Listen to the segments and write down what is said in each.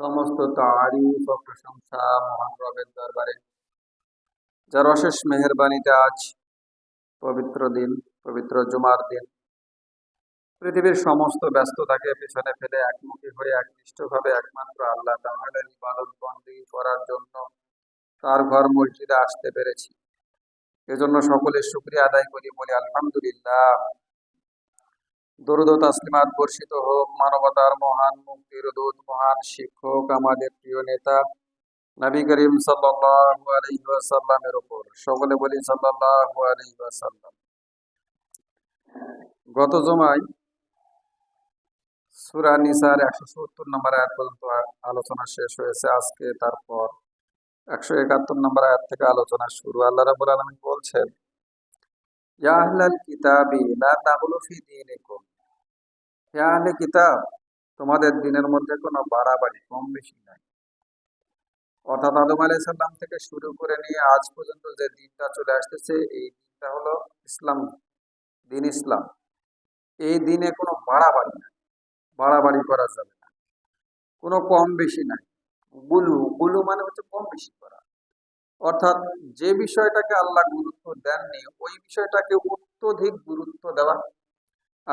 সমস্ত তারিফ ও প্রশংসা মহান রবের দরবারে। যার অশেষ মেহেরবানিতে আজ পবিত্র দিন, পবিত্র জুমার দিন। পৃথিবীর সমস্ত ব্যস্ততাকে পেছনে ফেলে একমুখী হয়ে, একনিষ্ঠভাবে একমাত্র আল্লাহ তাআলার ইবাদত বন্দী করার জন্য তার ঘর মসজিদে আসতে পেরেছি। এজন্য সকলের শুক্রিয়া আদায় করি, বলি আলহামদুলিল্লাহ। দরুদ তাসলিমাত বর্ষিত হোক, মানবতার মহান মুক্তির দূত, মহান শিক্ষক, আমাদের প্রিয় নেতা, নবী করিম উপর। সকলে বলি গত জমায় সূরা নিসার 170 নম্বর আয়াত পর্যন্ত আলোচনা শেষ হয়েছে। আজকে তারপর 171 নম্বর আয়াত থেকে আলোচনা শুরু। আল্লাহ রাব্বুল আলামিন বলছেন, ইয়া কিতাবি লা তাগলু ফি দীনিকুম। হে আহলে কিতাব তোমাদের দিনের মধ্যে কোনো বাড়াবাড়ি কম বেশি নাই। অর্থাৎ আদম আলাইহিস সালাম থেকে শুরু করে নিয়ে আজ পর্যন্ত যে দিনটা চলে আসতেছে, এই দিনটা হলো ইসলাম দিন ইসলাম। এই দিনে কোনো বাড়াবাড়ি নাই, বাড়াবাড়ি করা যাবে না। কোনো কম বেশি নাই। গুলু গুলু মানে হচ্ছে কম বেশি করা। অর্থাৎ যে বিষয়টাকে আল্লাহ গুরুত্ব দেননি, ওই বিষয়টাকে অত্যধিক গুরুত্ব দেওয়া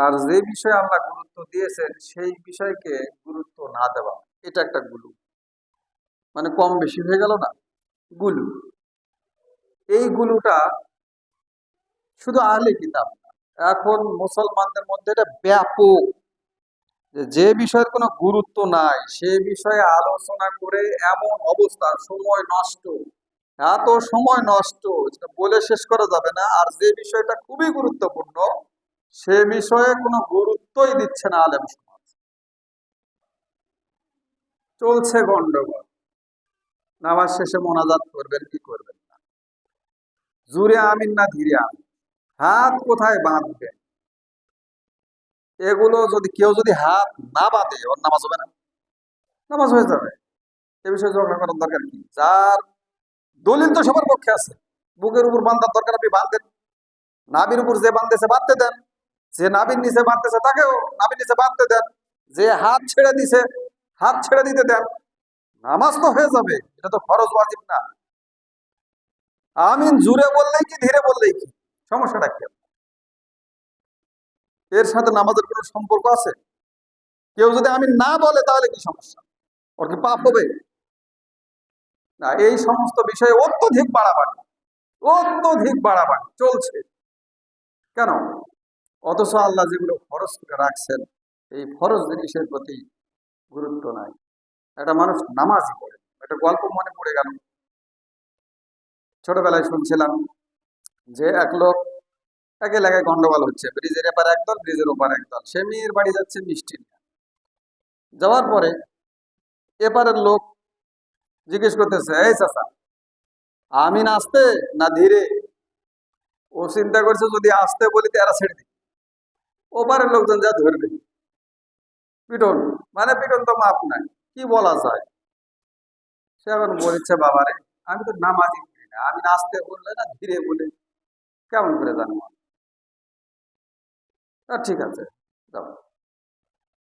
আর যে বিষয়ে আল্লাহ গুরুত্ব দিয়েছেন, সেই বিষয়কে গুরুত্ব না দেওয়া, এটা একটা গুলু। মানে কম বেশি হয়ে গেল না, গুলু। এই গুলুটা শুধু আহলে কিতাব, এখন মুসলমানদের মধ্যে এটা ব্যাপক। যে বিষয়ের কোনো গুরুত্ব নাই, সে বিষয়ে আলোচনা করে এমন অবস্থা, সময় নষ্ট। এত সময় নষ্ট বলে শেষ করা যাবে না, আর যে বিষয়টা খুবই গুরুত্বপূর্ণ সে বিষয়ে কোনো গুরুত্বই দিচ্ছে না আলেম সমাজ। চলছে গন্ডগোল। নামাজ শেষে মোনাজাত করবেন কি করবেন না? জুড়ে আমিন না ধীরে আমিন? হাত কোথায় বাঁধবেন এগুলো যদি কেউ যদি হাত না বাঁধে, ওর নামাজ হবে না। নামাজ হয়ে যাবে। এ বিষয়ে ঝগড়া করার দরকার কি যার দলিল তো সবার পক্ষে আছে। বুকের উপর বান্ধার দরকার আপনি বাঁধেন। নাবির উপর যে বাঁধতেছে বাঁধতে দেন। যে নাবির নিচে বাঁধতেছে, তাকেও নাবির নিচে বাঁধতে দেন। যে হাত ছেড়ে দিছে, হাত ছেড়ে দিতে দেন। নামাজ তো হয়ে যাবে, এটা তো খরচ ওয়াজিব না। আমিন জুড়ে বললেই কি, ধীরে বললেই কি? সমস্যাটা কি? এর সাথে নামাজের কোনো সম্পর্ক আছে? কেউ যদি আমি না বলে, তাহলে কি সমস্যা? ওর কি পাপ হবে? না, এই সমস্ত বিষয়ে অত্যধিক বাড়াবাড়ি অত্যধিক বাড়াবাড়ি চলছে। কেন? অথচ আল্লাহ যেগুলো ফরজ করে রাখছেন, এই ফরজ জিনিসের প্রতি গুরুত্ব নাই। একটা মানুষ নামাজই পড়ে। একটা গল্প মনে পড়ে গেল। ছোটবেলায় শুনছিলাম যে এক লোক এক এলাকায় গন্ডগোল হচ্ছে। ব্রিজের এপার একদল, ব্রিজের ওপার একদল। সে মেয়ের বাড়ি যাচ্ছে মিষ্টি যাওয়ার পরে এপারের লোক জিজ্ঞেস করতেছে, এই চাচা, আমি না আসতে না ধীরে? ও চিন্তা করছে যদি আসতে বলি তো এরা ছেড়ে ওপারের লোকজন যা ধরবে। পিটন মানে পিটন তো মাপ নাই, কি বলা যায়? সে এখন বলছে বাবারে, আমি তো নামাজি পড়ি না, আমি নাচতে বললে না, ধীরে বলে, কেমন করে জানব ঠিক আছে, যাও।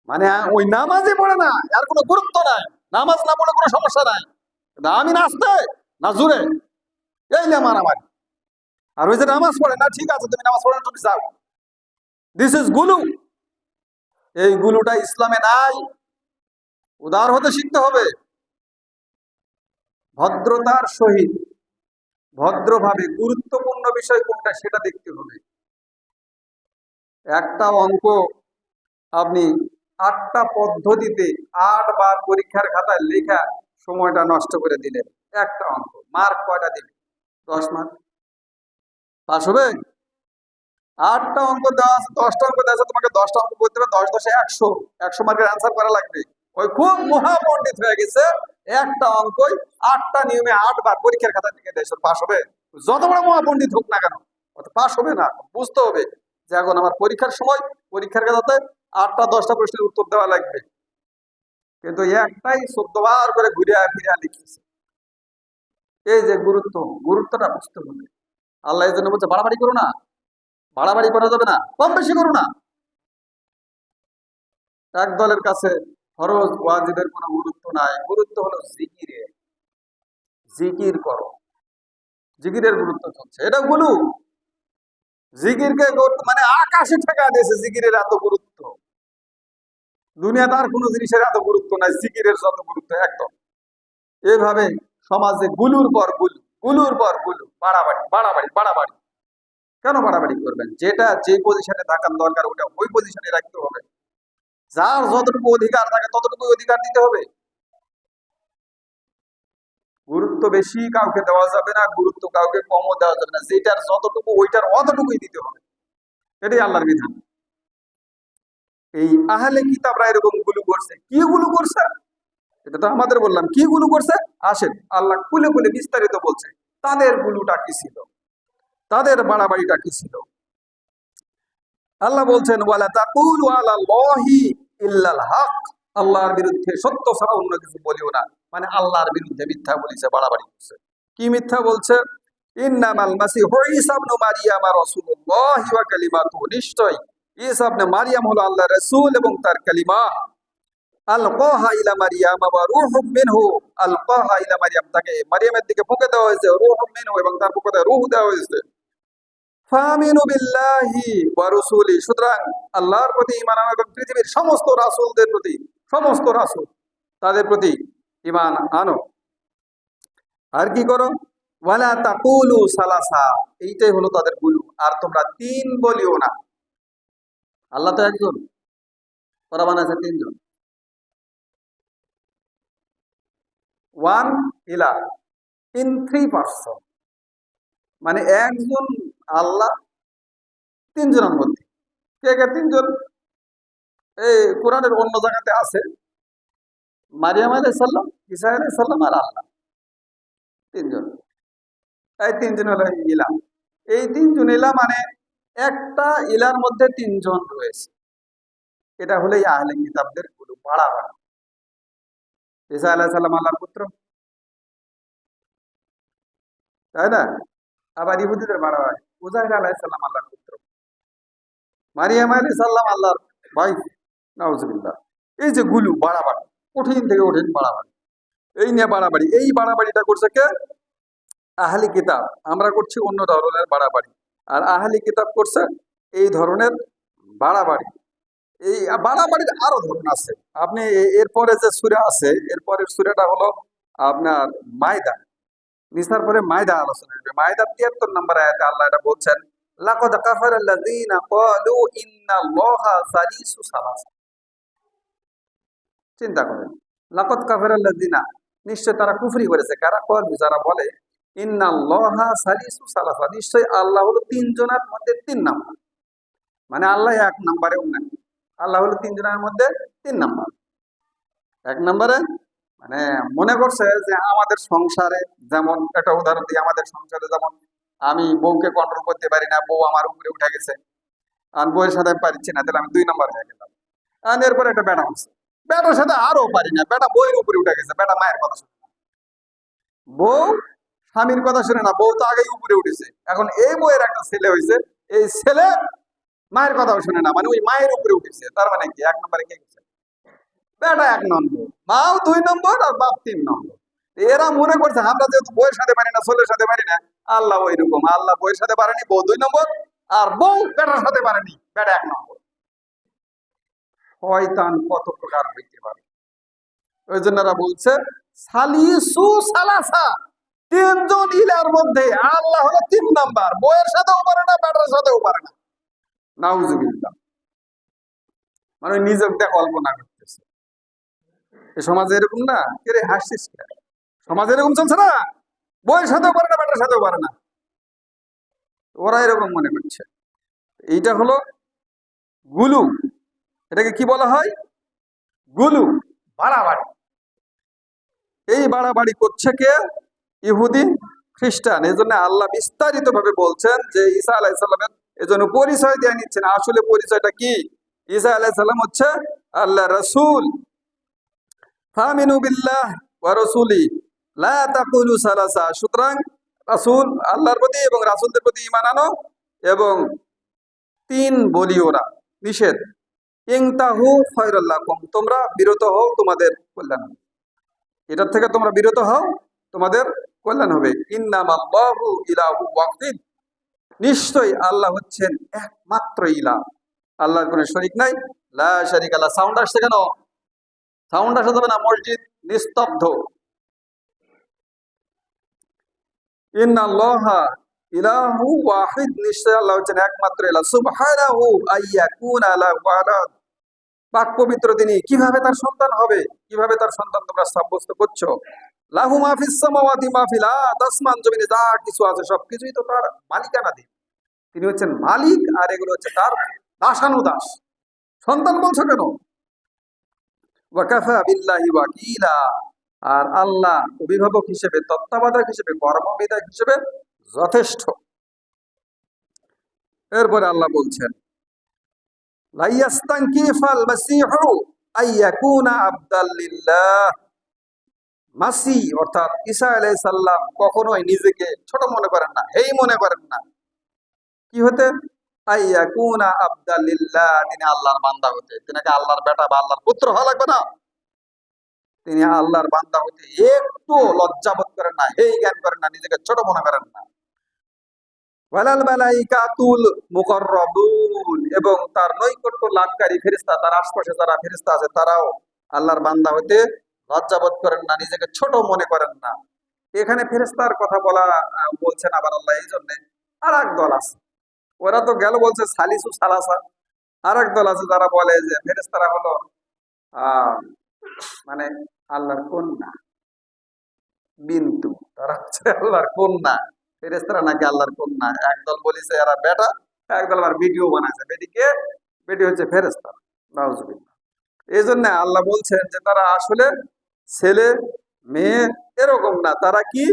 মানে ওই নামাজই পড়ে না, আর কোনো গুরুত্ব নাই, নামাজ না পড়ে কোনো সমস্যা নাই। আমি নাচতে, না জুড়ে, এই না মারামারি আর ওই যে নামাজ পড়ে, না ঠিক আছে, তুমি নামাজ পড়ে তুমি যাও। দিস ইজ গুলু এই গুলুটা ইসলামে নাই। উদার হতে শিখতে হবে। ভদ্রতার সহিত, ভদ্রভাবে গুরুত্বপূর্ণ বিষয় কোনটা সেটা দেখতে হবে। একটা অঙ্ক আপনি আটটা পদ্ধতিতে আট বার পরীক্ষার খাতায় লেখা সময়টা নষ্ট করে দিলেন। একটা অঙ্ক মার্ক কয়টা দিলেন? দশ মার্ক পাস হবে? আটটা অঙ্ক দেওয়া আছে, দশটা অঙ্ক দেওয়া তোমাকে দশটা অঙ্ক করতে হবে, দশ দশে একশো। একশো মার্কের অ্যান্সার করা লাগবে। ওই খুব মহাপণ্ডিত হয়ে গেছে, একটা অঙ্কই আটটা নিয়মে আট বার পরীক্ষার খাতা লিখে দেয় পাস হবে। যত বড় মহাপণ্ডিত হোক না কেন পাস হবে না, বুঝতে হবে। যে এখন আমার পরীক্ষার সময়, পরীক্ষার খাতাতে আটটা, দশটা প্রশ্নের উত্তর দেওয়া লাগবে। কিন্তু একটাই চোদ্দ বার করে ঘুরিয়া ফিরিয়া লিখেছে এই যে গুরুত্ব, গুরুত্বটা বুঝতে হবে। আল্লাহ এই জন্য বলছে, বাড়াবাড়ি করো না। বাড়াবাড়ি করা যাবে না, কম বেশি করো না। এক দলের কাছে ফরজ, ওয়াজিবের কোনো গুরুত্ব নাই। গুরুত্ব হলো জিকিরে। জিকির করো। জিকিরের গুরুত্ব চলছে। এটা গুলু। জিকিরকে মানে আকাশে ঠেকা দিয়েছে জিকিরের এত গুরুত্ব। দুনিয়াতে আর কোনো জিনিসের এত গুরুত্ব নাই, জিকিরের যত গুরুত্ব, একদম। এভাবে সমাজে গুলুর পর গুলু, গুলুর পর গুলু। বাড়াবাড়ি বাড়াবাড়ি বাড়াবাড়ি। কেন বাড়াবাড়ি করবেন? যেটা যে পজিশনে থাকার দরকার, ওটা ওই পজিশনে রাখতে হবে। যার যতটুকু অধিকার থাকে ততটুকু অধিকার দিতে হবে। গুরুত্ব বেশি কাউকে দেওয়া যাবে না, গুরুত্ব কাউকে কমও দেওয়া যাবে না। যেটার যতটুকু, ওইটার অতটুকুই দিতে হবে। এটাই আল্লাহর বিধান। এই আহলে কিতাবরা এরকমগুলো করছে। কি গুলো করছে? এটা তো আমাদের বললাম। কি গুলো করছে? আসেন, আল্লাহ খুলে খুলে বিস্তারিত বলছে। তাদের গুলুটা কি ছিল? তাদের বাড়াবাড়িটা কি ছিল? আল্লাহ বলছেন আল্লাহর বিরুদ্ধে সত্য ছাড়া অন্য কিছু বলিও না। মানে আল্লাহর বিরুদ্ধে মিথ্যা বলেছে, বাড়াবাড়ি করছে। কি মিথ্যা বলছে? ইন্নামাল এবং তার কালিমা। মারিয়াম মারিয়াম, তাকে মারিয়ামের দিকে দেওয়া হয়েছে এবং তার দেওয়া হয়েছে। সুতরাং আল্লাহর প্রতি ঈমান আনো পৃথিবীর সমস্ত রাসূলদের প্রতি, সমস্ত রাসূল তাদের প্রতি ঈমান আনো। আর কি করো? ওয়ালা তাকুলু সালাসা। এইটাই হলো তাদের গুলু। আর তোমরা তিন বলিও না। আল্লাহ তো একজন। ওরা বানাচ্ছে তিনজন। ওয়ান ইলা ইন থ্রি পার্সন মানে একজন আল্লাহ তিনজনের মধ্যে। কে কে তিনজন? এই কোরআনের অন্য জায়গাতে আছে। মারিয়াম আলাই সাল্লাম ইসা আলাই সাল্লাম আর আল্লাহ। তিনজন। এই তিনজন হলো ইলা এই তিনজন ইলা মানে একটা ইলার মধ্যে তিনজন রয়েছে। এটা হলো এই আহলে কিতাবদেরগুলো বাড়াবাড়ি ইসা আলাহ সাল্লাম আল্লাহর পুত্র। তাই না? আবার ইহুদিদের বাড়াবাড়ি উজাহির আলাহ সাল্লাম আল্লাহর পুত্র। মারিয়াম আলী সাল্লাম আল্লাহর ওয়াইফ নাউজুবিল্লাহ। এই যে গুলু, বাড়াবাড়ি, কঠিন থেকে কঠিন বাড়াবাড়ি। এই নিয়ে বাড়াবাড়ি, এই বাড়াবাড়িটা করছে কে? আহলি কিতাব। আমরা করছি অন্য ধরনের বাড়াবাড়ি। আর আহলি কিতাব করছে এই ধরনের বাড়াবাড়ি। এই বাড়াবাড়ির আরও ধরন আছে। আপনি এরপরে যে সুরা আছে, এরপরের সুরাটা হলো আপনার মায়দা নিসার পরে মায়দা আলোচনা আসবে মায়দা তিয়াত্তর নম্বর আয়াতে আল্লাহ এটা বলছেন, লাকদ কাফার আল্লাযীনা ক্বালু সালিসু সালাসা। চিন্তা করেন, লাকদ কাফার আল্লাযীনা নিশ্চয় তারা কুফরি করেছে। কারা কল যারা বলে, ইন্নাল্লাহা সালিসু সালাসা। নিশ্চয় আল্লাহ হলো তিনজনের মধ্যে তিন নাম্বার। মানে আল্লাহ এক নাম্বারেও নাই আল্লাহ হলো তিনজনের মধ্যে তিন নাম্বার। এক নম্বরে মানে মনে করছে যে আমাদের সংসারে যেমন, একটা উদাহরণ দিই, আমাদের সংসারে যেমন আমি বউকে কন্ট্রোল করতে পারি না, বউ আমার উপরে উঠে গেছে। আর বউয়ের সাথে আমি পারছি না, তাহলে আমি দুই নম্বর হয়ে গেলাম। আর এরপর একটা বেটা আছে বেটার সাথে আরও পারি না বেটা বউয়ের উপরে উঠে গেছে বেটা মায়ের কথা শুনে। বউ স্বামীর কথা শুনে না, বউ তো আগেই উপরে উঠেছে। এখন এই বউয়ের একটা ছেলে হয়েছে, এই ছেলে মায়ের কথাও শুনে না মানে ওই মায়ের উপরে উঠেছে। তার মানে কি? এক নম্বরে কে গেছে? বেটা এক নম্বর। মাও দুই নম্বর আর বাপ তিন নম্বর। এরা মনে করছে, আমরা যেহেতু বউয়ের সাথে পারি না, ছেলের সাথে পারি না, আল্লাহ ওই রকম আল্লাহ বউয়ের সাথে পারেনি, বউ দুই নম্বর, আর বউ বেটার সাথে পারেনি, বেটা এক নম্বর। শয়তান কত প্রকার হইতে পারে। ওই জন্য এরা বলছে, সালিসু সালাসা। তিনজন ইলার মধ্যে আল্লাহ হলো তিন নাম্বার, বউয়ের সাথেও পারে না, বেটার সাথেও পারে না। নাউজুবিল্লাহ। মানে নিজের কল্পনা করতেছে। সমাজে এরকম না, কে হাসছিস সমাজে এরকম চলছে না? বইয়ের সাথেও পারে না বেটার সাথেও পারে না। ওরা এরকম মনে করছে। এইটা হলো গুলু। এটাকে কি বলা হয়? গুলু, বাড়াবাড়ি। এই বাড়াবাড়ি করছে কে? ইহুদি খ্রিস্টান। এই জন্য আল্লাহ বিস্তারিত ভাবে বলছেন যে ঈসা আলাইসাল্লামের এজন্য পরিচয় দিয়ে নিচ্ছেন আসলে পরিচয়টা কি? ঈসা আলাইসাল্লাম হচ্ছে আল্লাহ রসুল। ফামিনু বিল্লাহ ওয়া রাসূলি লা তাকুলু সালাসা সুতরাং রাসূল আল্লাহর প্রতি এবং রাসূলদের প্রতি ঈমান আনো এবং তিন বলিও না, নিষেধ। ইংতাহু খয়রাল্লাকুম তোমরা বিরত হও তোমাদের কল্যাণ এটার থেকে তোমরা বিরত হও তোমাদের কল্যাণ হবে। ইন্নামাল্লাহু ইলাহু ওয়াহিদ নিশ্চয়ই আল্লাহ হচ্ছেন একমাত্র ইলা আল্লাহর কোনো শরিক নাই, লা শারিক আল্লাহ সাউন্ড আসছে কেন? সাউন্ড আসা যাবে না, মসজিদ নিস্তব্ধ। তিনি। কীভাবে তার সন্তান তোমরা সাব্যস্ত করছ? লাহু যা কিছু আছে, সবকিছুই তো তার মালিকানাধীন। তিনি হচ্ছেন মালিক, আর এগুলো হচ্ছে তার দাসানুদাস। সন্তান বলছো কেন? ওয়াকাফা বিল্লাহি ওয়াকিলা। আর আল্লাহ অভিভাবক হিসেবে, তত্ত্বাবধায়ক হিসেবে, কর্মবিধায়ক হিসেবে যথেষ্ট। এরপরে আল্লাহ বলছেন মাসীহু আইয়াকুনা মাসি অর্থাৎ ঈসা আলাইহিস সালাম কখনোই নিজেকে ছোট মনে করেন না, হেই মনে করেন না। কি হতে? আইয়াকুনা তিনি আল্লাহর বান্দা হতে। আল্লাহর বেটা বা আল্লাহর পুত্র হওয়া লাগবে না? তিনি আল্লাহর বান্দা হতে একটু লজ্জাবোধ করেন না, হেই জ্ঞান করেন না, নিজেকে ছোট মনে করেন না। ওয়ালাল মালাইকাতুল মুকাররাবুন, এবং তার নৈকট্য লাভকারী ফেরেশতা, তার আশপাশে যারা ফেরেশতা আছে, তারাও আল্লাহর বান্দা হতে লজ্জাবোধ করেন না, নিজেকে ছোট মনে করেন না। এখানে ফেরেশতার কথা বলা বলছেন আবার আল্লাহ এই জন্য আর এক দল আছে। ওরা তো গেল বলছে, সালিসু সালাসা। আর এক দল আছে যারা বলে যে, ফেরেশতারা হলো মানে আল্লাহর কন্যা। বিন্তু তারা হচ্ছে আল্লাহর কন্যা। ফেরেস্তারা নাকি আল্লাহর কন্যা। একদল বলিছে, এরা বেটা। একদল আবার ভিডিও বানাইছে। বেটিকে, বেটি হচ্ছে ফেরেস্তা নাউজুবিল্লাহ। এই জন্য আল্লাহ বলছেন যে, তারা আসলে ছেলে, মেয়ে এরকম না। তারা কি?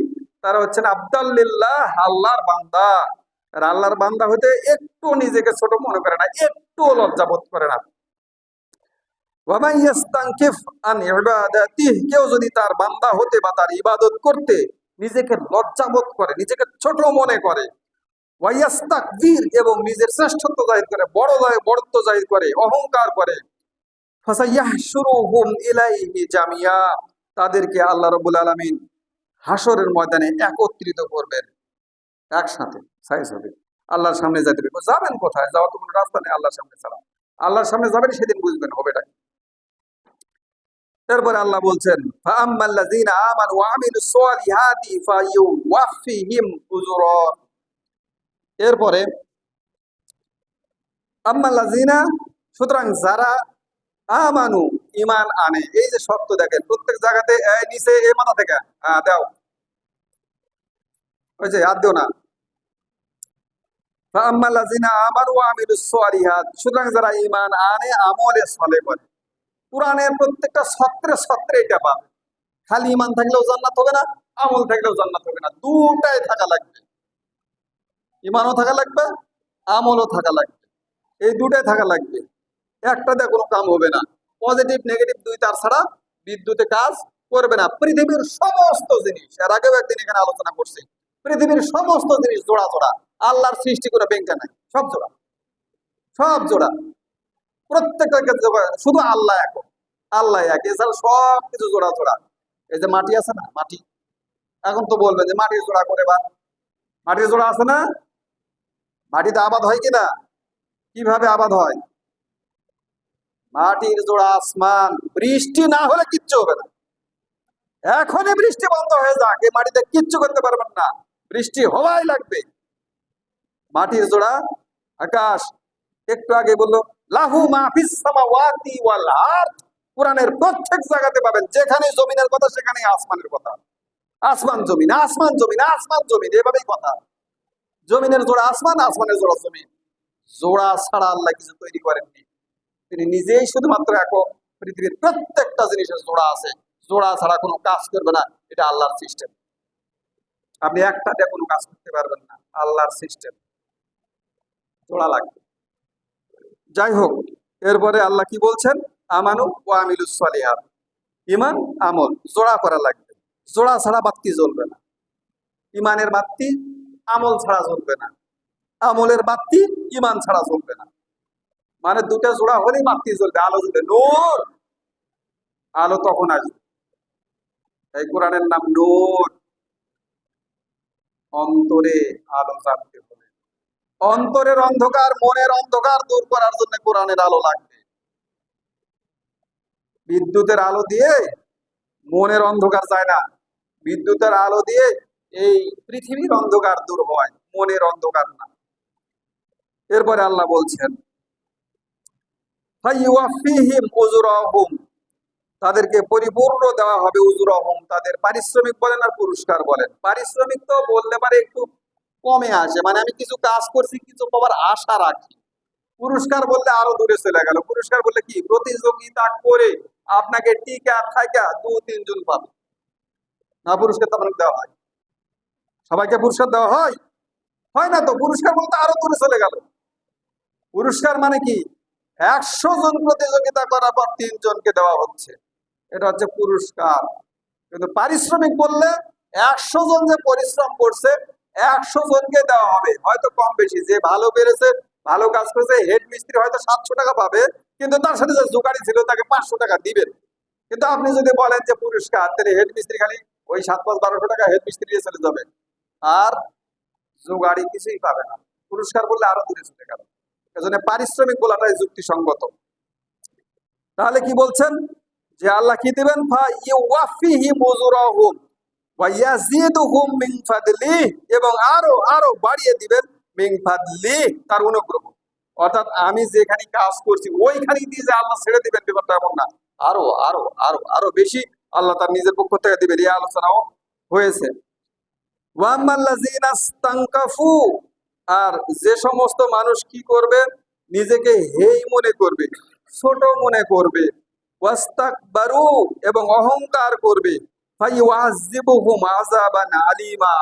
তারা হচ্ছেন আবদাল্লিল্লাহ, আল্লাহর বান্দা। আর আল্লাহর বান্দা হতে একটু নিজেকে ছোট মনে করে না একটু লজ্জা বোধ করে না। কেউ যদি তার বান্দা হতে বা তার ইবাদত করতে নিজেকে করে, নিজেকে ছোট মনে করে এবং নিজের শ্রেষ্ঠত্ব জাহির করে, বড় বড়ত্ব জাহির করে, অহংকার করে জামিয়া, তাদেরকে আল্লাহ রাব্বুল আলামিন হাসরের ময়দানে একত্রিত করবেন একসাথে। সাইজ হবে। আল্লাহর সামনে যাইতে হবে যাবেন কোথায়? যাওয়ার তো কোনো রাস্তা নেই আল্লাহর সামনে ছাড়া। আল্লাহর সামনে যাবেন, সেদিন বুঝবেন হবেটা কি। এরপরে আল্লাহ বলছেন এরপরে সুতরাং যারা আমানু ইমান আনে, এই যে শব্দ দেখেন, প্রত্যেক জায়গাতে নিচে, এই মাথা থেকে হ্যাঁ দাও। ওই যে হাত দিও না ফাআম্মাল্লাযীনা আমানু ওয়া আমিলুস সালিহাত সুতরাং যারা ঈমান আনে আমলে সলে করে কোরআনের প্রত্যেকটা ছত্রে ছত্রে এটা পাবে। খালি ইমান থাকলেও জান্নাত হবে না, আমল থাকলেও জান্নাত হবে না। দুটাই থাকা লাগবে। ইমানও থাকা লাগবে, আমলও থাকা লাগবে। এই দুটাই থাকা লাগবে। একটা দিয়ে কোনো কাম হবে না। পজিটিভ, নেগেটিভ দুই তার ছাড়া বিদ্যুতে কাজ করবে না। পৃথিবীর সমস্ত জিনিস। এর আগেও একদিন এখানে আলোচনা করছি। পৃথিবীর সমস্ত জিনিস জোড়া জোড়া। আল্লাহর সৃষ্টি করে ব্যাংকে নাই, সব জোড়া। সব জোড়া। প্রত্যেকটা ক্ষেত্রে জোড়া। শুধু আল্লাহ এক। আল্লাহ এক, এছাড়া সব কিছু জোড়া জোড়া। এই যে মাটি আছে না, মাটি। এখন তো বলবে যে মাটির জোড়া করে বা। মাটির জোড়া আছে না? মাটিতে আবাদ হয় কিনা কীভাবে আবাদ হয়? মাটির জোড়া আসমান। বৃষ্টি না হলে কিচ্ছু হবে না। এখনই বৃষ্টি বন্ধ হয়ে যাক, এই মাটিতে কিচ্ছু করতে পারবেন না। বৃষ্টি হওয়াই লাগবে। মাটির জোড়া আকাশ একটু আগে বলল, লাহু মাহফিস কোরআনের প্রত্যেক জায়গাতে পাবেন, যেখানে জমিনের কথা সেখানে আসমানের কথা। আসমান জমিন আসমান জমিন আসমান জমিন, এভাবেই কথা। জমিনের জোড়া আসমান, আসমানের জোড়া জমিন। জোড়া ছাড়া আল্লাহ কিছু তৈরি করেননি। তিনি নিজেই শুধুমাত্র একক পৃথিবীর প্রত্যেকটা জিনিসের জোড়া আছে। জোড়া ছাড়া কোনো কাজ করবে না, এটা আল্লাহর সিস্টেম। আপনি একটা দিয়ে কোনো কাজ করতে পারবেন না। আল্লাহর সিস্টেম জোড়া লাগবে যাই হোক, এরপরে আল্লাহ কি বলছেন? আমানু ও আমিলুস সালিহাত। ইমান, আমল, জোড়া করা লাগবে। জোড়া ছাড়া বাতি জ্বলবে না। ইমানের বাতি, আমল ছাড়া জ্বলবে না। আমলের বাতি, ইমান ছাড়া জ্বলবে না। মানে দুটো জোড়া হলেই বাতি জ্বলবে। আলো জ্বলবে। নূর! আলো তখন আসবে। এই কোরআনের নাম নূর। অন্তরে আলো জানতে হবে। অন্তরের অন্ধকার, মনের অন্ধকার দূর করার জন্য কোরআনের আলো লাগবে। বিদ্যুতের আলো দিয়ে মনের অন্ধকার যায় না। বিদ্যুতের আলো দিয়ে এই পৃথিবীর অন্ধকার দূর হয়, মনের অন্ধকার না। এরপরে আল্লাহ বলছেন তাদেরকে পরিপূর্ণ দেওয়া হবে উজুরাহুম তাদের পারিশ্রমিক বলেন আর পুরস্কার বলেন। পারিশ্রমিক তো বলতে পারে একটু কমে আসে। মানে আমি কিছু কাজ করছি, কিছু পাওয়ার আশা রাখি। পুরস্কার বললে আরও দূরে চলে গেল। পুরস্কার বললে কি? প্রতিযোগিতা করে আপনাকে টিকা থাকা দু তিনজন পাবে। না পুরস্কার তো আপনাকে দেওয়া হয়। সবাইকে পুরস্কার দেওয়া হয়? হয় না তো? পুরস্কার বলতে আরও দূরে চলে গেল। পুরস্কার মানে কি? একশো জন প্রতিযোগিতা করার পর তিনজনকে দেওয়া হচ্ছে। এটা হচ্ছে পুরস্কার। কিন্তু পারিশ্রমিক বললে একশো জন যে পরিশ্রম করছে, একশো জনকে দেওয়া হবে। হয়তো কম বেশি, যে ভালো পেরেছে, ভালো কাজ করেছে, হেড মিস্ত্রি হয়তো সাতশো টাকা পাবে, কিন্তু তার সাথে যে জোগাড়ি ছিল তাকে পাঁচশো টাকা দিবেন। কিন্তু আপনি যদি বলেন যে পুরস্কার, তাহলে হেড মিস্ত্রি খালি ওই সাত পাঁচ, বারোশো টাকা হেড মিস্ত্রি দিয়ে চলে যাবে। আর জোগাড়ি কিছুই পাবে না। পুরস্কার বললে আরও দূরে চলে গেল এজন্য পারিশ্রমিক বলাটাই যুক্তিসঙ্গত। তাহলে কি বলছেন? যে আল্লাহ কি দিবেন? এবং আরও আরও বাড়িয়ে দিবেন মিং ফাদলি তার অনুগ্রহ। অর্থাৎ আমি যেখানে কাজ করছি ওইখানে দিয়ে যে আল্লাহ ছেড়ে দিবেন, ব্যাপারটা এমন না। আরও আরও আরও আরও বেশি আল্লাহ তার নিজের পক্ষ থেকে দিবেন। এই আলোচনাও হয়েছে। ওয়াম্মাল্লাযীনা ইস্তানকাফু আর যে সমস্ত মানুষ কি করবে? নিজেকে হেই মনে করবে, ছোট মনে করবে, ওয়াস্তাকবারু এবং অহংকার করবে। আলিমা।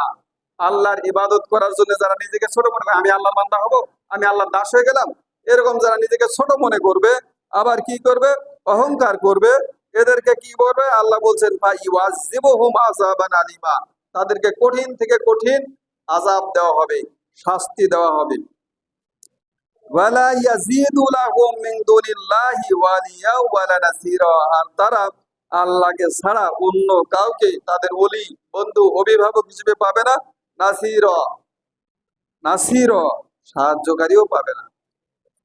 আল্লাহর ইবাদত করার জন্য যারা নিজেকে ছোট মনে করে আমি আল্লাহর বান্দা হব, আমি আল্লাহর দাস হয়ে গেলাম, এরকম যারা নিজেকে ছোট মনে করবে, আবার কি করবে? অহংকার করবে। এদেরকে কি করবে আল্লাহ বলছেন ভাই ফাইওয়াজিবুহুম আযাবান আলিমা। তাদেরকে কঠিন থেকে কঠিন আজাব দেওয়া হবে। শাস্তি দেওয়া হবে। ওয়ালা ইয়াজিদু লাহুম মিন দুনিল্লাহি ওয়ালিয়া ওয়ালা নাসীরা। আর তারা আল্লাহকে ছাড়া অন্য কাউকে তাদের ওলি, বন্ধু, অভিভাবক হিসেবে পাবে না। নাসির নাসির সাহায্যকারীও পাবে না।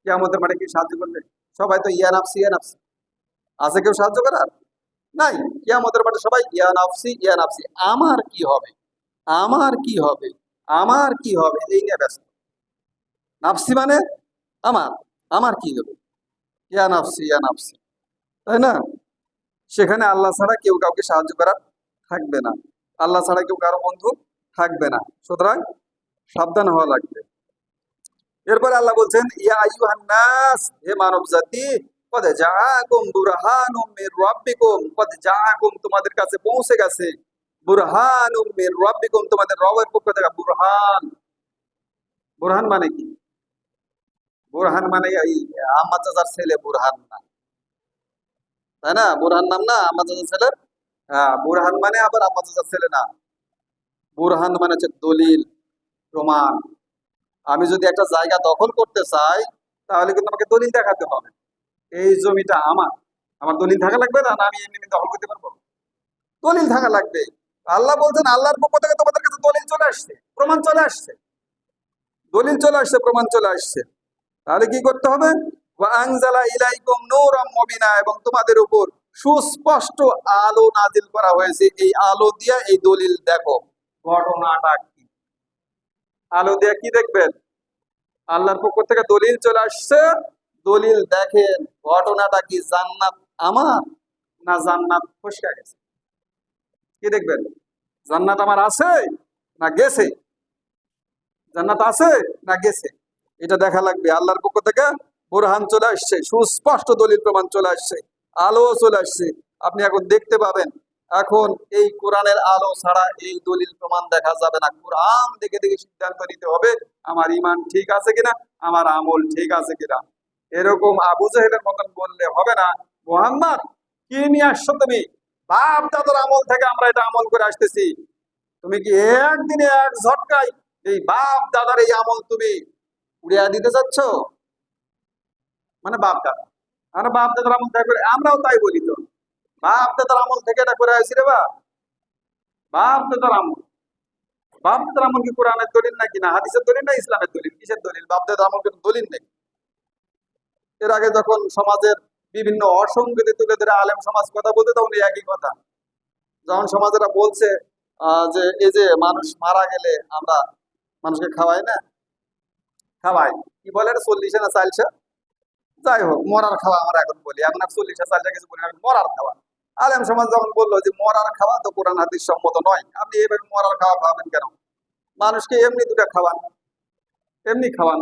কিয়ামতের মাঠে কি সাহায্য করবে? সবাই তো ইয়া নাফসি ইয়া নাফসি। আছে কেউ সাহায্য করার? নাই। কিয়ামতের মাঠে সবাই ইয়া নাফসি ইয়া নাফসি। আমার কি হবে? আমার কি হবে? আমার কি হবে? এই নিয়ে ব্যস্ত। নাফসি মানে আমার। আমার কি হবে? ইয়া নাফসি ইয়া নাফসি। তাই না? সেখানে আল্লাহ ছাড়া কেউ কাউকে সাহায্য করার থাকবে না। আল্লাহ ছাড়া কেউ কারও বন্ধু থাকবে না। সুতরাং সাবধান হওয়া লাগবে। এরপরে আল্লাহ বলছেন, ইয়া আইয়ুহান নাস, হে মানব জাতি, কদ জাআকুম বুরহানুম মির রাব্বিকুম, কদ জাআকুম তোমাদের কাছে পৌঁছে গেছে। বুরহানুম মির তোমাদের রবের পক্ষ থেকে বুরহান। বুরহান মানে কি? বুরহান মানে এই চাচার ছেলে বুরহান না। তাই না? বুরহান নাম না? চাচার ছেলের? হ্যাঁ বুরহান মানে আবার চাচার ছেলে না। বুরহান মানে হচ্ছে দলিল, প্রমাণ। আমি যদি একটা জায়গা দখল করতে চাই, তাহলে কিন্তু আমাকে দলিল দেখাতে হবে। এই জমিটা আমার। আমার দলিল থাকা লাগবে না? আমি এমনি দখল করতে পারব। দলিল থাকা লাগবে। আল্লাহ বলছেন, আল্লাহর পক্ষ থেকে তোমাদের কাছে দলিল চলে আসছে, প্রমাণ চলে আসছে। দলিল চলে আসছে, প্রমাণ চলে আসছে। তাহলে কি করতে হবে? এবং তোমাদের উপর সুস্পষ্ট আলো নাজিল করা হয়েছে। এই আলো দিয়া এই দলিল দেখো। ঘটনাটা কি? আলো দিয়া কি দেখবেন? আল্লাহর পক্ষ থেকে দলিল চলে আসছে। দলিল দেখেন, ঘটনাটা কি জান্নাত আমার না জান্নাত ফসকা গেছে? কি দেখবেন? জান্নাত আমার আছে না গেছে? জান্নাত আছে না গেছে? এটা দেখা লাগবে। আল্লাহর পক্ষ থেকে বুরহান চলে আসছে, সুস্পষ্ট দলিল প্রমাণ চলে আসছে আলো চলে আসছে। আপনি এখন দেখতে পাবেন, এখন এই কোরআনের আলো ছাড়া এই দলিল প্রমাণ দেখা যাবে না। কোরআন দেখে দেখে সিদ্ধান্ত নিতে হবে, আমার ইমান ঠিক আছে কিনা, আমার আমল ঠিক আছে কিনা। এরকম আবু জাহেলের মতন বললে হবে না, মোহাম্মদ, কি নিয়ে আসছো তুমি? বাপ দাদার আমল থেকে আমরা এটা আমল করে আসতেছি। তুমি কি একদিনে এক ঝটকায় এই বাপ দাদার এই আমল তুমি উড়িয়া দিতে চাচ্ছ? মানে বাপ দাদা। আমরা বাপ দাদার আমল থেকে আমরাও তাই বলি তো। বাপ দাদার আমল থেকে এটা করে আসি রে বা। বাপ দাদার আমল। বাপ দাদার আমল কি কোরআনের দলিল নাকি না? হাদিসের দলিল না ইসলামের দলিল? কিসের দলিল? বাপ দাদার আমল কিন্তু দলিল নেই। এর আগে যখন সমাজের বিভিন্ন অসঙ্গতি তুলে ধরে আলেম সমাজ কথা বলতে, তখন একই কথা। যখন সমাজেরা বলছে যে এই যে মানুষ মারা গেলে আমরা মানুষকে খাওয়াই না? খাওয়াই। কি বলে এটা? চল্লিশে না চালছে যাই হোক, মরার খাওয়া আমরা এখন বলি। এখন আর চল্লিশে চালছে কিছু বলি মরার খাওয়া। আলেম সমাজ যখন বলল যে মরার খাওয়া তো কোরআন হাদিস সম্মত নয়, আপনি এভাবে মরার খাওয়া খাওয়াবেন কেন? মানুষকে এমনি দুটা খাওয়ান, এমনি খাওয়ান।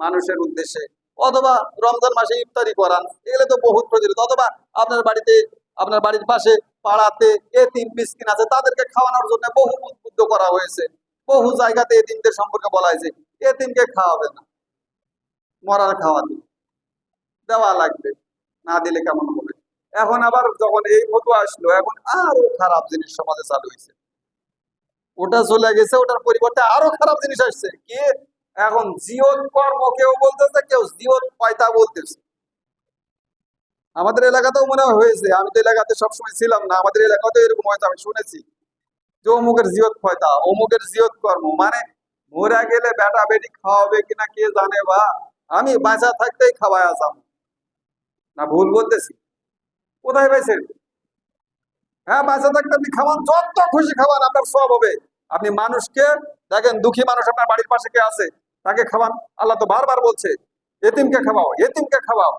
মানুষের উদ্দেশ্যে অথবা রমজান মাসে ইফতারি করান, এগুলো তো বহুত প্রচলিত। অথবা আপনার বাড়িতে, আপনার বাড়ির পাশে, পাড়াতে এতিম মিসকিন আছে, তাদেরকে খাওয়ানোর জন্য বহু উদ্বুদ্ধ করা হয়েছে। বহু জায়গাতে এতিমদের সম্পর্কে বলা হয়েছে। এতিমকে খাওয়াবে না। মরার খাওয়া দিন। দেওয়া লাগবে। না দিলে কেমন হবে? এখন আবার যখন এই ফটো আসলো, এখন আরও খারাপ জিনিস সমাজে চালু হয়েছে। ওটা চলে গেছে, ওটার পরিবর্তে আরও খারাপ জিনিস আসছে। কি এখন জিওত কর্ম কেউ বলতেছে, কেউ জিওত পয়তা বলতেছে। আমাদের এলাকাতেও মনে হয়েছে, আমি তো এলাকাতে সবসময় ছিলাম না, আমাদের এলাকাতেও এরকম হয়েছে, আমি শুনেছি। যে অমুকের জিয়ত ফয়তা অমুকের জিয়ত কর্ম মানে মরা গেলে বেটা বেটি খাওয়াবে কিনা কে জানে বা, আমি বাঁচা থাকতেই খাওয়ায় আসাম। না, ভুল বলতেছি। কোথায় পাইছেন? হ্যাঁ বাঁচা থাকতে আপনি খাওয়ান, যত খুশি খাওয়ান, আপনার সব হবে। আপনি মানুষকে, দেখেন দুঃখী মানুষ আপনার বাড়ির পাশে কে আছে? তাকে খাওয়ান। আল্লাহ তো বারবার বলছে, এতিমকে খাওয়াও এতিমকে খাওয়াও।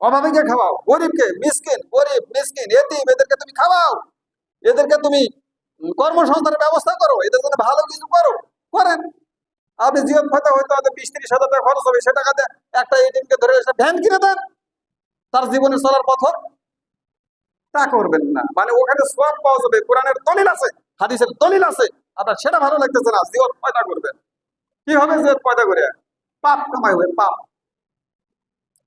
অভাবীকে খাওয়াও, গরিবকে, মিসকিন, গরিব, মিসকিন, এতিম, এদেরকে তুমি খাওয়াও। এদেরকে তুমি কর্মসংস্থানের ব্যবস্থা করো, এদের জন্য ভালো কিছু করো, করেন। আপনি জীবন ভাতা হয়তো হয়তো বিশ, ত্রিশ হাজার টাকা খরচ হবে, সে টাকাতে একটা এটিএমকে ধরে এসে ভ্যান কিনে দেন। তার জীবনে চলার পথ তা করবেন না। মানে ওখানে সব পাওয়া যাবে, কোরআনের দলিল আছে, হাদিসের দলিল আছে। আপনার সেটা ভালো লাগতেছে না জীবন পয়দা করবেন। কি হবে জীবন পয়দা করে? পাপ কামাই হবে পাপ।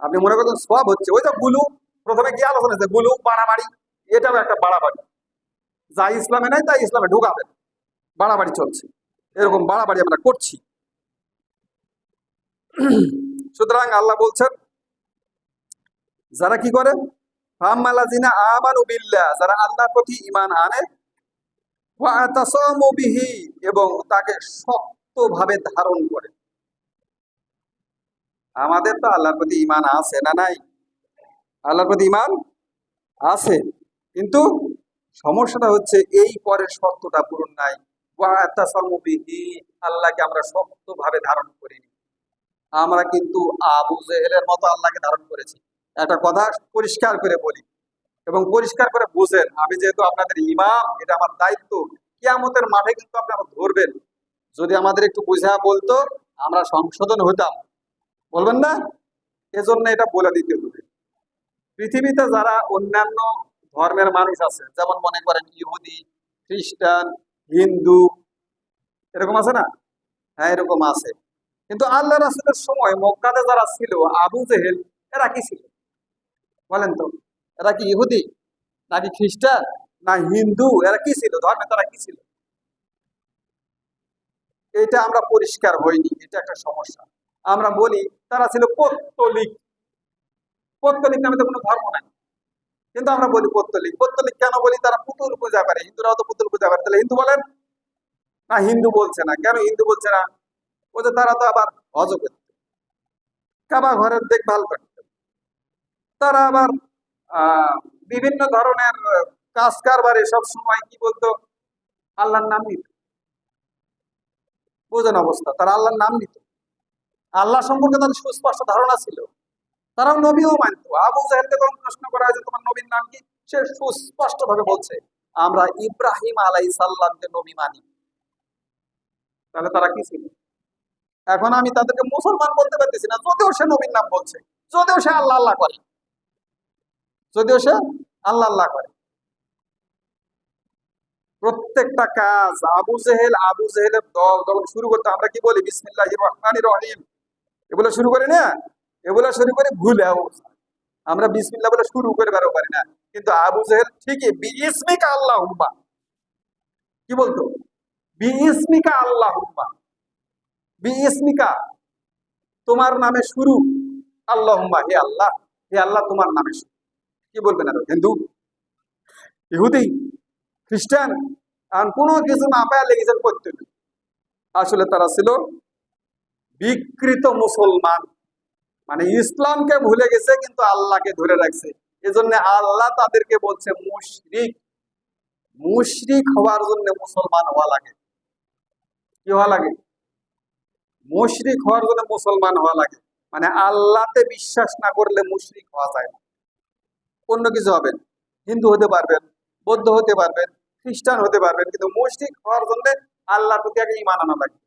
আপনি মনে করছেন সব হচ্ছে। ওই যে গুলু, প্রথমে কি আলোচনা হচ্ছে গুলু বাড়াবাড়ি এটাও একটা বাড়াবাড়ি। যা ইসলামে নাই, তাই ইসলামে ঢুকাবেন বাড়াবাড়ি চলছে। এরকম বাড়াবাড়ি আমরা করছি। সুতরাং আল্লাহ বলছেন, যারা কি করে? যারা আল্লাহর প্রতি ইমান আনে এবং তাকে শক্তভাবে ধারণ করে। আমাদের তো আল্লাহর প্রতি ঈমান আছে না নাই? আল্লাহর প্রতি ঈমান আছে। কিন্তু সমস্যাটা হচ্ছে এই পরের শর্তটা পূরণ নাই। আল্লাহকে আমরা শক্তভাবে ধারণ করিনি। আমরা কিন্তু আবু জেহেলের মতো আল্লাহকে ধারণ করেছি। একটা কথা পরিষ্কার করে বলি এবং পরিষ্কার করে বুঝেন, আমি যেহেতু আপনাদের ইমাম, এটা আমার দায়িত্ব। কিয়ামতের মাঠে কিন্তু আপনারা ধরবেন। যদি আমাদের একটু বুঝা বলতো, আমরা সংশোধন হইতাম। বলবেন না? এজন্য এটা বলে দিতে হবে। পৃথিবীতে যারা অন্যান্য ধর্মের মানুষ আছে, যেমন মনে করেন ইহুদি, খ্রিস্টান, হিন্দু, এরকম আছে না? হ্যাঁ এরকম আছে। কিন্তু আল্লাহ রাসুলের সময় মক্কাতে যারা ছিল, আবু জেহেল, এরা কি ছিল? বলেন তো, এরা কি ইহুদি, নাকি খ্রিস্টান, না হিন্দু, এরা কি ছিল? ধর্মে তারা কি ছিল? এটা আমরা পরিষ্কার হইনি, এটা একটা সমস্যা। আমরা বলি, তারা ছিল পত্তলিক। পত্তলিক নামে তো কোনো ধর্ম নাই। কিন্তু আমরা বলি পত্তলিক। পত্তলিক কেন বলি? তারা পুতুল পূজা করে। হিন্দুরাও তো পুতুল পূজা করে। তাহলে হিন্দু বলেন? না, হিন্দু বলছে না। কেন হিন্দু বলছে না? ও যে তারা তো আবার হজ করত কাবা ঘরের দেখভাল করত। তারা আবার বিভিন্ন ধরনের কাজ কারবারে সব সময় কি বলতো? আল্লাহর নাম নিত। বোঝেন অবস্থা। তারা আল্লাহর নাম নিত। আল্লাহ সম্পর্কে তাদের সুস্পষ্ট ধারণা ছিল। তারাও নবীও মানত। আবু জাহেলকে যখন প্রশ্ন করা হয়েছে, তোমার নবীর নাম কি? সে সুস্পষ্ট ভাবে বলছে, আমরা ইব্রাহিম আলাই সাল্লামকে নবী মানি। তাহলে তারা কি ছিল? এখন আমি তাদেরকে মুসলমান বলতে পারতেছি না, যদিও সে নবীর নাম বলছে, যদিও সে আল্লাহ আল্লাহ করে। যদিও সে আল্লাহ আল্লাহ করে। প্রত্যেকটা কাজ আবু জেহেল, আবু জেহেলের দল যখন শুরু করতে, আমরা কি বলি? বিসমিল্লাহ রহমানির রহিম। এগুলো শুরু করি না? এগুলো শুরু করে ভুলেও। আমরা বিসমিল্লাহ বলে শুরু করে বেরো পারি না। কিন্তু আবু জেহেল ঠিকই বি ইসমিকা আল্লাহ হুম্মা কি বলতো? বি ইসমিকা আল্লাহ হুম্মা বি ইসমিকা তোমার নামে শুরু। আল্লাহ হুম্মা হে আল্লাহ হে আল্লাহ, তোমার নামে শুরু। কি বলবেন আর? হিন্দু? ইহুদি? খ্রিস্টান, আর কোনো কিছু না পায় লেগেছেন করতে আসলে তারা ছিল বিকৃত মুসলমান। মানে ইসলামকে ভুলে গেছে, কিন্তু আল্লাহকে ধরে রাখছে। এজন্য আল্লাহ তাদেরকে বলছে, মুশরিক। মুশরিক হওয়ার জন্য মুসলমান হওয়া লাগে। কি হওয়া লাগে? মুশরিক হওয়ার জন্য মুসলমান হওয়া লাগে। মানে আল্লাহতে বিশ্বাস না করলে মুশরিক হওয়া যায় না। অন্য কিছু হবেন হিন্দু হতে পারবেন, বৌদ্ধ হতে পারবেন খ্রিস্টান হতে পারবেন কিন্তু মুশরিক হওয়ার জন্য আল্লাহ প্রতি আগে ইমান আনা লাগে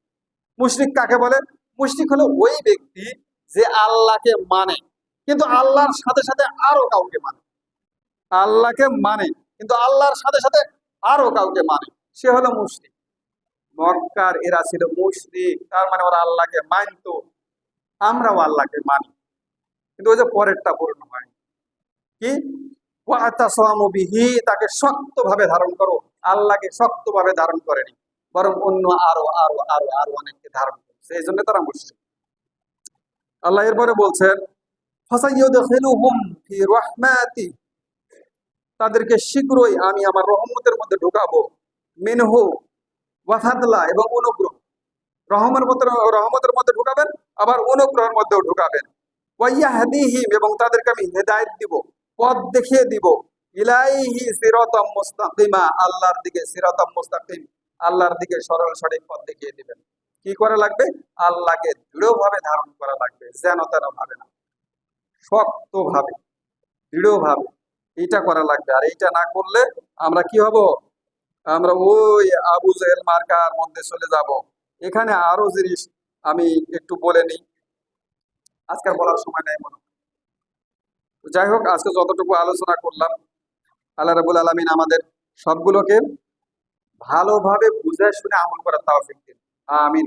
মুশরিক কাকে বলে? মুশরিক হলো ওই ব্যক্তি যে আল্লাহকে মানে কিন্তু আল্লাহর সাথে সাথে আরও কাউকে মানে। আল্লাহকে মানে কিন্তু আল্লাহর সাথে সাথে আরও কাউকে মানে সে হলো মুশরিক। মক্কার এরা ছিল মুশরিক, তার মানে ওরা আল্লাহকে মানতো। আমরাও আল্লাহকে মানি। কিন্তু ওই যে পরেরটা পূর্ণ হয় কি? তাকে শক্তভাবে ধারণ করো। আল্লাহকে শক্তভাবে ধারণ করেনি, বরং অন্য আরও আরও আরও আরও অনেককে ধারণ করছে। এই জন্য তারা মুশরিক। আল্লাহ এরপরে বলছেন তাদেরকে শীঘ্রই আমি আমার রহমতের মধ্যে ঢুকাবো। মিনহু, ওয়াফাদলা এবং অনুগ্রহ। রহমের মধ্যে, রহমতের মধ্যে ঢুকাবেন, আবার অনুগ্রহের মধ্যেও ঢুকাবেন। ওয়াইয়াহদিহিম এবং তাদেরকে আমি হেদায়েত দিব, পথ দেখিয়ে দিব। ইলাইহি সিরাতাম মুস্তাকিমা, আল্লাহর দিকে সিরাতাম মুস্তাকিম, আল্লাহর দিকে সরল সঠিক পথ দেখিয়ে দিবেন। কি করা লাগবে? আল্লাহকে দৃঢ়ভাবে ধারণ করা লাগবে, যেন তেন ভাবে না। শক্তভাবে, দৃঢ়ভাবে এইটা করা লাগবে। আর এইটা না করলে আমরা কি হব? আমরা ওই আবু মার্কার মধ্যে চলে যাব। এখানে আরও জিনিস আমি একটু বলে নিই। আজকে বলার সময় নেই মনে। যাই হোক, আজকে যতটুকু আলোচনা করলাম আল্লাহ রাবুল আলমিন আমাদের সবগুলোকে ভালোভাবে বুঝে শুনে আমল করার তাওফিক দিন। আমিন।